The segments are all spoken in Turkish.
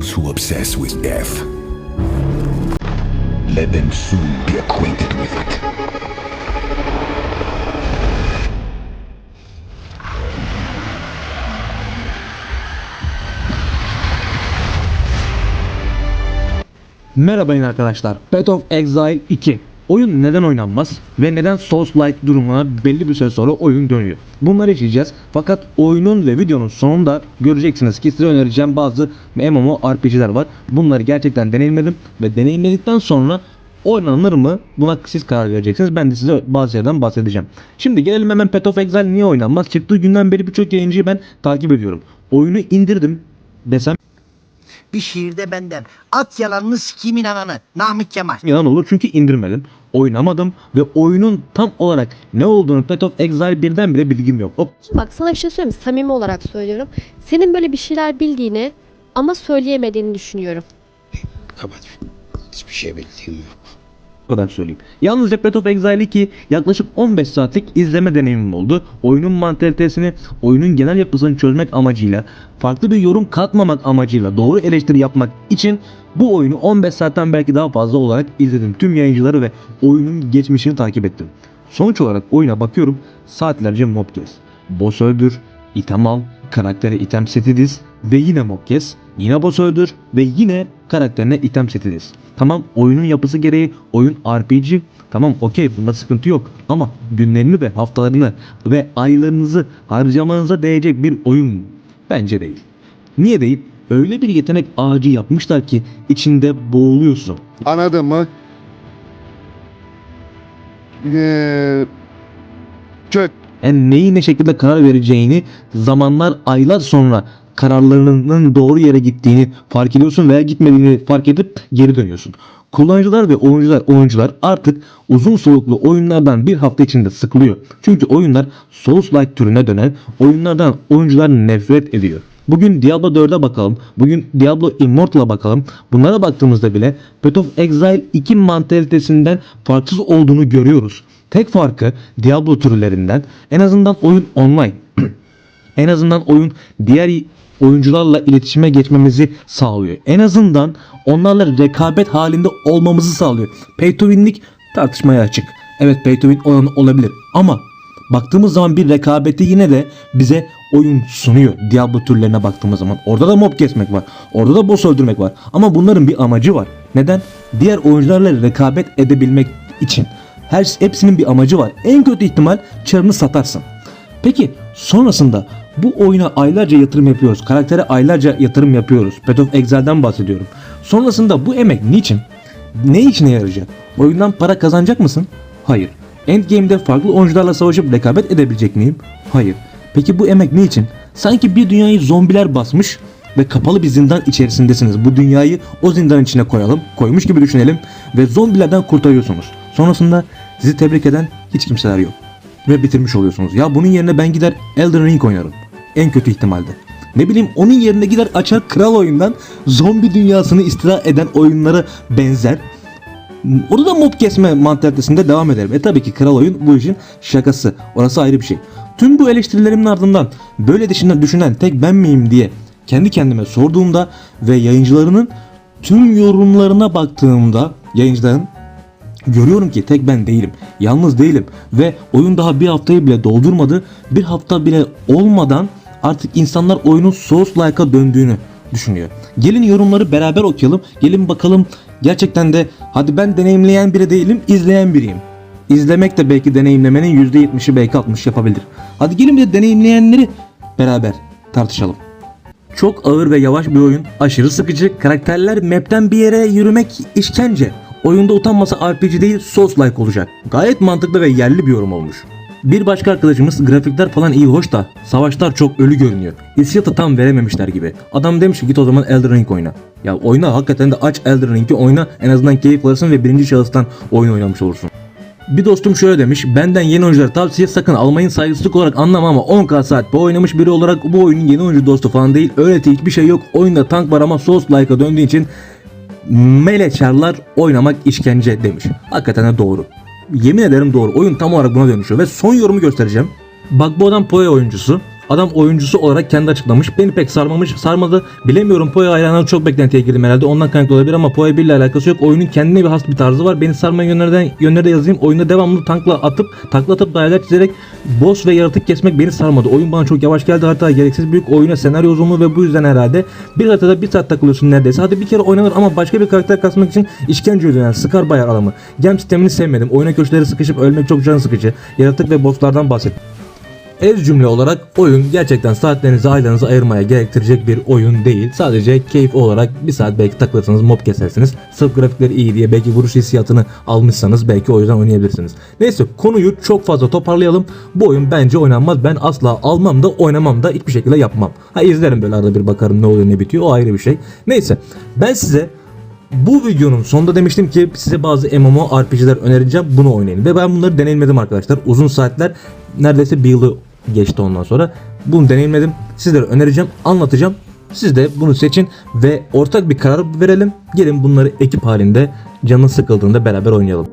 Who obsess with death. Let them soon be acquainted with it. Merhaba arkadaşlar. Path of Exile 2. Oyun neden oynanmaz ve neden Souls-like durumuna belli bir süre sonra oyun dönüyor. Bunları işleyeceğiz. Fakat oyunun ve videonun sonunda göreceksiniz ki size önereceğim bazı MMORPG'ler var. Bunları gerçekten deneyimledim ve deneyimledikten sonra oynanır mı buna siz karar vereceksiniz. Ben de size bazı şeylerden bahsedeceğim. Şimdi gelelim hemen Path of Exile niye oynanmaz? Çıktığı günden beri birçok yayıncıyı ben takip ediyorum. Oyunu indirdim desem Bir şiirde benden. At yalanını sikimin ananı. Namık Kemal. yalan olur çünkü indirmedim. Oynamadım ve oyunun tam olarak ne olduğunu Path of Exile 1'den bile bilgim yok. Hop Bak sana bir şey söyleyeyim mi? Samimi olarak söylüyorum. Senin böyle bir şeyler bildiğini ama söyleyemediğini düşünüyorum. Kapat. Hiçbir şey bildiğim yok. Kadar söyleyeyim. Yalnızca Path of Exile 2 yaklaşık 15 saatlik izleme deneyimim oldu. Oyunun mantalitesini, oyunun genel yapısını çözmek amacıyla, farklı bir yorum katmamak amacıyla doğru eleştiri yapmak için bu oyunu 15 saatten belki daha fazla olarak izledim. Tüm yayıncıları ve oyunun geçmişini takip ettim. Sonuç olarak oyuna bakıyorum saatlerce mob kes. Boss öldür, item al, karaktere item seti diz ve yine mob kes. Yine boss öldür ve yine karakterine item seti diz. Tamam oyunun yapısı gereği oyun RPG tamam okey bunda sıkıntı yok ama günlerini ve haftalarını ve aylarınızı harcamanıza değecek bir oyun bence değil. Niye değil? Öyle bir yetenek ağacı yapmışlar ki içinde boğuluyorsun. Anladın mı? Ee, çök. Yani neyi ne şekilde karar vereceğini zamanlar aylar sonra kararlarının doğru yere gittiğini fark ediyorsun veya gitmediğini fark edip geri dönüyorsun. Kullanıcılar ve oyuncular oyuncular artık uzun soluklu oyunlardan bir hafta içinde sıkılıyor. Çünkü oyunlar Souls-like türüne dönen oyunlardan oyuncular nefret ediyor. Bugün Diablo 4'e bakalım. Bugün Diablo Immortal'a bakalım. Bunlara baktığımızda bile Path of Exile 2 mantalitesinden farksız olduğunu görüyoruz. Tek farkı Diablo türlerinden en azından oyun online. en azından oyun diğer oyuncularla iletişime geçmemizi sağlıyor. En azından onlarla rekabet halinde olmamızı sağlıyor. Pay tartışmaya açık. Evet pay to olabilir ama baktığımız zaman bir rekabeti yine de bize oyun sunuyor. Diablo türlerine baktığımız zaman. Orada da mob kesmek var. Orada da boss öldürmek var. Ama bunların bir amacı var. Neden? Diğer oyuncularla rekabet edebilmek için. Her hepsinin bir amacı var. En kötü ihtimal çarını satarsın. Peki sonrasında bu oyuna aylarca yatırım yapıyoruz. Karaktere aylarca yatırım yapıyoruz. Path of Exile'den bahsediyorum. Sonrasında bu emek niçin? Ne işine yarayacak? Oyundan para kazanacak mısın? Hayır. Endgame'de farklı oyuncularla savaşıp rekabet edebilecek miyim? Hayır. Peki bu emek niçin? Sanki bir dünyayı zombiler basmış ve kapalı bir zindan içerisindesiniz. Bu dünyayı o zindan içine koyalım, koymuş gibi düşünelim ve zombilerden kurtarıyorsunuz. Sonrasında sizi tebrik eden hiç kimseler yok ve bitirmiş oluyorsunuz. Ya bunun yerine ben gider Elden Ring oynarım. En kötü ihtimalde. Ne bileyim onun yerine gider açar kral oyundan zombi dünyasını istila eden oyunlara benzer. Orada da mob kesme mantalitesinde devam ederim. E tabii ki kral oyun bu işin şakası. Orası ayrı bir şey. Tüm bu eleştirilerimin ardından böyle dışında düşünen tek ben miyim diye kendi kendime sorduğumda ve yayıncılarının tüm yorumlarına baktığımda yayıncıların Görüyorum ki tek ben değilim. Yalnız değilim. Ve oyun daha bir haftayı bile doldurmadı. Bir hafta bile olmadan artık insanlar oyunun Souls-like'a döndüğünü düşünüyor. Gelin yorumları beraber okuyalım. Gelin bakalım gerçekten de hadi ben deneyimleyen biri değilim, izleyen biriyim. İzlemek de belki deneyimlemenin %70'i belki 60 yapabilir. Hadi gelin bir de deneyimleyenleri beraber tartışalım. Çok ağır ve yavaş bir oyun. Aşırı sıkıcı. Karakterler map'ten bir yere yürümek işkence. Oyunda utanmasa RPG değil Souls-like olacak. Gayet mantıklı ve yerli bir yorum olmuş. Bir başka arkadaşımız grafikler falan iyi hoş da savaşlar çok ölü görünüyor. Hissiyatı tam verememişler gibi. Adam demiş ki git o zaman Elden Ring oyna. Ya oyna hakikaten de aç Elden Ring'i oyna en azından keyif alırsın ve birinci şahıstan oyun oynamış olursun. Bir dostum şöyle demiş. Benden yeni oyunculara tavsiye sakın almayın saygısızlık olarak anlamam ama 10k saat bu oynamış biri olarak bu oyunun yeni oyuncu dostu falan değil. Öğreti hiçbir şey yok. Oyunda tank var ama Souls like'a döndüğü için meleçarlar oynamak işkence demiş. Hakikaten de doğru. Yemin ederim doğru. Oyun tam olarak buna dönüşüyor ve son yorumu göstereceğim. Bak bu adam Poe oyuncusu. Adam oyuncusu olarak kendi açıklamış. Beni pek sarmamış, sarmadı. Bilemiyorum Poya hayranları çok beklentiye girdim herhalde. Ondan kaynaklı olabilir ama Poya 1 ile alakası yok. Oyunun kendine bir has bir tarzı var. Beni sarmayan yönlerden yönleri de yazayım. Oyunda devamlı tankla atıp, takla atıp daireler çizerek boss ve yaratık kesmek beni sarmadı. Oyun bana çok yavaş geldi. Harita gereksiz büyük. Oyuna senaryo uzunluğu ve bu yüzden herhalde bir haritada bir saat takılıyorsun neredeyse. Hadi bir kere oynanır ama başka bir karakter kasmak için işkence yani. Sıkar bayar adamı. Game sistemini sevmedim. Oyuna köşeleri sıkışıp ölmek çok can sıkıcı. Yaratık ve bosslardan bahset. Ez cümle olarak oyun gerçekten saatlerinizi aylarınızı ayırmaya gerektirecek bir oyun değil. Sadece keyif olarak bir saat belki takılırsınız mob kesersiniz. Sırf grafikleri iyi diye belki vuruş hissiyatını almışsanız belki o yüzden oynayabilirsiniz. Neyse konuyu çok fazla toparlayalım. Bu oyun bence oynanmaz. Ben asla almam da oynamam da hiçbir şekilde yapmam. Ha izlerim böyle arada bir bakarım ne oluyor ne bitiyor o ayrı bir şey. Neyse ben size bu videonun sonunda demiştim ki size bazı MMORPG'ler önereceğim bunu oynayın. Ve ben bunları deneyimledim arkadaşlar. Uzun saatler neredeyse bir yılı geçti ondan sonra. Bunu deneyimledim. Sizlere önereceğim, anlatacağım. Siz de bunu seçin ve ortak bir karar verelim. Gelin bunları ekip halinde canın sıkıldığında beraber oynayalım.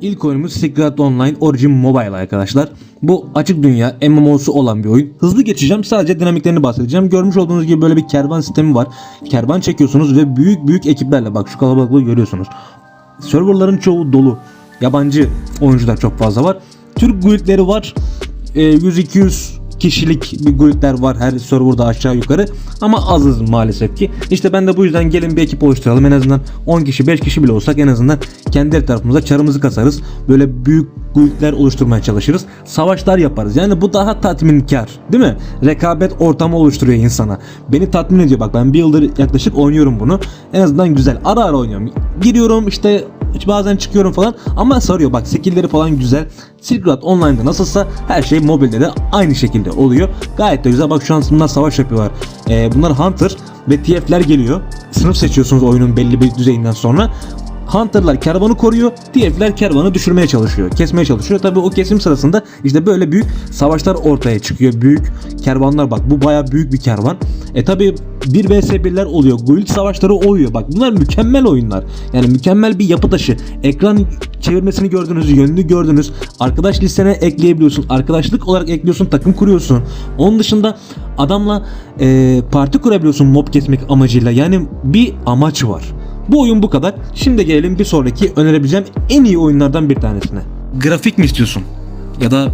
İlk oyunumuz Secret Online Origin Mobile arkadaşlar. Bu açık dünya MMO'su olan bir oyun. Hızlı geçeceğim sadece dinamiklerini bahsedeceğim. Görmüş olduğunuz gibi böyle bir kervan sistemi var. Kervan çekiyorsunuz ve büyük büyük ekiplerle bak şu kalabalıklığı görüyorsunuz. Serverların çoğu dolu. Yabancı oyuncular çok fazla var. Türk guildleri var. Ee, 100-200 kişilik bir guildler var her serverda aşağı yukarı ama azız maalesef ki. İşte ben de bu yüzden gelin bir ekip oluşturalım en azından 10 kişi 5 kişi bile olsak en azından kendi tarafımıza çarımızı kasarız. Böyle büyük guildler oluşturmaya çalışırız. Savaşlar yaparız. Yani bu daha tatminkar değil mi? Rekabet ortamı oluşturuyor insana. Beni tatmin ediyor bak ben bir yıldır yaklaşık oynuyorum bunu. En azından güzel. Ara ara oynuyorum. Giriyorum işte bazen çıkıyorum falan ama sarıyor bak skillleri falan güzel. Silk Road Online'da nasılsa her şey mobilde de aynı şekilde oluyor. Gayet de güzel bak şu an bunlar savaş yapıyorlar. Ee, bunlar Hunter ve TF'ler geliyor. Sınıf seçiyorsunuz oyunun belli bir düzeyinden sonra. Hunter'lar kervanı koruyor, TF'ler kervanı düşürmeye çalışıyor, kesmeye çalışıyor. Tabi o kesim sırasında işte böyle büyük savaşlar ortaya çıkıyor. Büyük kervanlar bak bu baya büyük bir kervan. E tabi 1 vs 1'ler oluyor. Guild savaşları oluyor. Bak bunlar mükemmel oyunlar. Yani mükemmel bir yapı taşı. Ekran çevirmesini gördünüz, yönünü gördünüz. Arkadaş listene ekleyebiliyorsun. Arkadaşlık olarak ekliyorsun, takım kuruyorsun. Onun dışında adamla e, parti kurabiliyorsun mob kesmek amacıyla. Yani bir amaç var. Bu oyun bu kadar. Şimdi gelelim bir sonraki önerebileceğim en iyi oyunlardan bir tanesine. Grafik mi istiyorsun? Ya da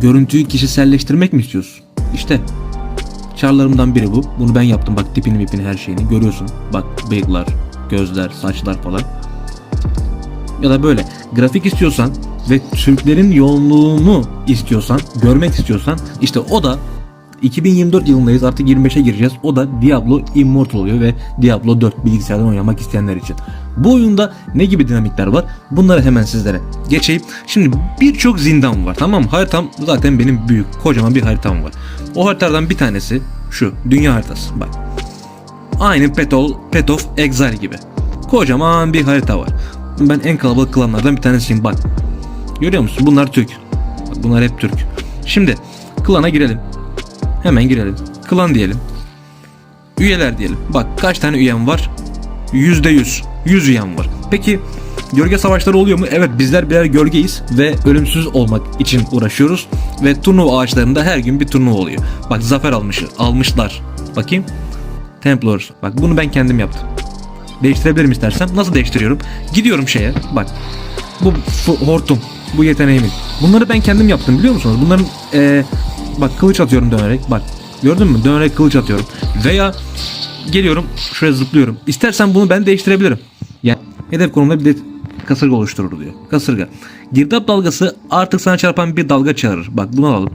görüntüyü kişiselleştirmek mi istiyorsun? İşte çarlarımdan biri bu. Bunu ben yaptım. Bak tipini mipini her şeyini görüyorsun. Bak bıyıklar, gözler, saçlar falan. Ya da böyle grafik istiyorsan ve Türklerin yoğunluğunu istiyorsan, görmek istiyorsan işte o da 2024 yılındayız artık 25'e gireceğiz. O da Diablo Immortal oluyor ve Diablo 4 bilgisayardan oynamak isteyenler için. Bu oyunda ne gibi dinamikler var? Bunları hemen sizlere geçeyim. Şimdi birçok zindan var tamam mı? Haritam zaten benim büyük kocaman bir haritam var. O haritalardan bir tanesi şu dünya haritası bak. Aynı Path of, Path of Exile gibi. Kocaman bir harita var. Ben en kalabalık klanlardan bir tanesiyim bak. Görüyor musun? Bunlar Türk. Bunlar hep Türk. Şimdi klana girelim. Hemen girelim. Klan diyelim. Üyeler diyelim. Bak kaç tane üyem var? Yüzde yüz. Yüz üyem var. Peki gölge savaşları oluyor mu? Evet bizler birer gölgeyiz ve ölümsüz olmak için uğraşıyoruz. Ve turnuva ağaçlarında her gün bir turnuva oluyor. Bak zafer almış, almışlar. Bakayım. Templars. Bak bunu ben kendim yaptım. Değiştirebilirim istersem. Nasıl değiştiriyorum? Gidiyorum şeye. Bak. Bu f- hortum. Bu yeteneğimin. Bunları ben kendim yaptım biliyor musunuz? Bunların eee, bak kılıç atıyorum dönerek. Bak. Gördün mü? Dönerek kılıç atıyorum. Veya geliyorum şuraya zıplıyorum. İstersen bunu ben değiştirebilirim. Yani hedef konumda bir de kasırga oluşturur diyor. Kasırga. Girdap dalgası artık sana çarpan bir dalga çağırır. Bak bunu alalım.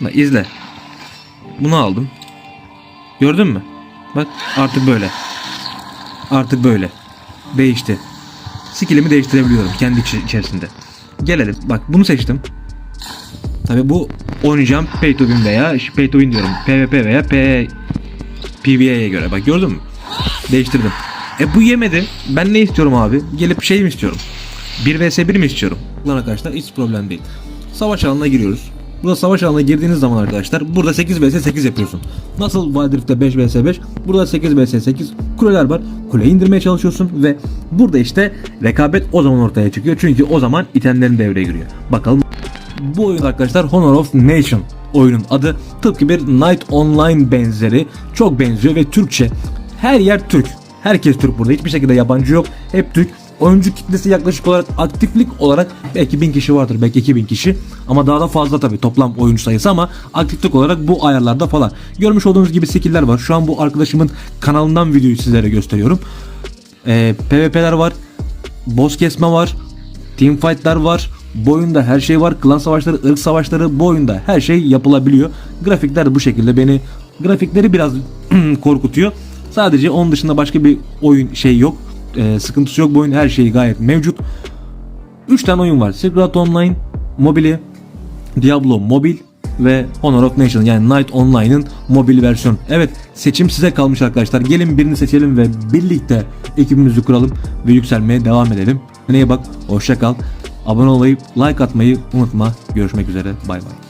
Bak izle. Bunu aldım. Gördün mü? Bak artık böyle. Artık böyle. Değişti. Skillimi değiştirebiliyorum kendi içerisinde. Gelelim. Bak bunu seçtim. Tabi bu oynayacağım pay to win veya pay to win diyorum. PvP veya P PvE'ye göre. Bak gördün mü? Değiştirdim. E bu yemedi. Ben ne istiyorum abi? Gelip şey mi istiyorum? 1 vs 1 mi istiyorum? Lan arkadaşlar hiç problem değil. Savaş alanına giriyoruz. Burada savaş alanına girdiğiniz zaman arkadaşlar burada 8 vs 8 yapıyorsun. Nasıl Wild Rift'te 5 vs 5 burada 8 vs 8 kuleler var. Kuleyi indirmeye çalışıyorsun ve burada işte rekabet o zaman ortaya çıkıyor. Çünkü o zaman itemlerin devreye giriyor. Bakalım Bu oyun arkadaşlar Honor of Nation oyunun adı. Tıpkı bir Night Online benzeri. Çok benziyor ve Türkçe. Her yer Türk. Herkes Türk burada. Hiçbir şekilde yabancı yok. Hep Türk. Oyuncu kitlesi yaklaşık olarak aktiflik olarak belki 1000 kişi vardır belki 2000 kişi ama daha da fazla tabi toplam oyuncu sayısı ama aktiflik olarak bu ayarlarda falan. Görmüş olduğunuz gibi skill'ler var. Şu an bu arkadaşımın kanalından videoyu sizlere gösteriyorum. Ee, PvP'ler var. Boss kesme var. Teamfight'lar var. Bu oyunda her şey var. Klan savaşları, ırk savaşları bu oyunda her şey yapılabiliyor. Grafikler bu şekilde beni grafikleri biraz korkutuyor. Sadece onun dışında başka bir oyun şey yok. Ee, sıkıntısı yok. Bu oyun her şeyi gayet mevcut. 3 tane oyun var. Road Online, mobili, Diablo mobil ve Honor of Nation yani Night Online'ın mobil versiyonu. Evet seçim size kalmış arkadaşlar. Gelin birini seçelim ve birlikte ekibimizi kuralım ve yükselmeye devam edelim. Neye bak hoşça kal. Abone olmayı, like atmayı unutma. Görüşmek üzere. Bay bay.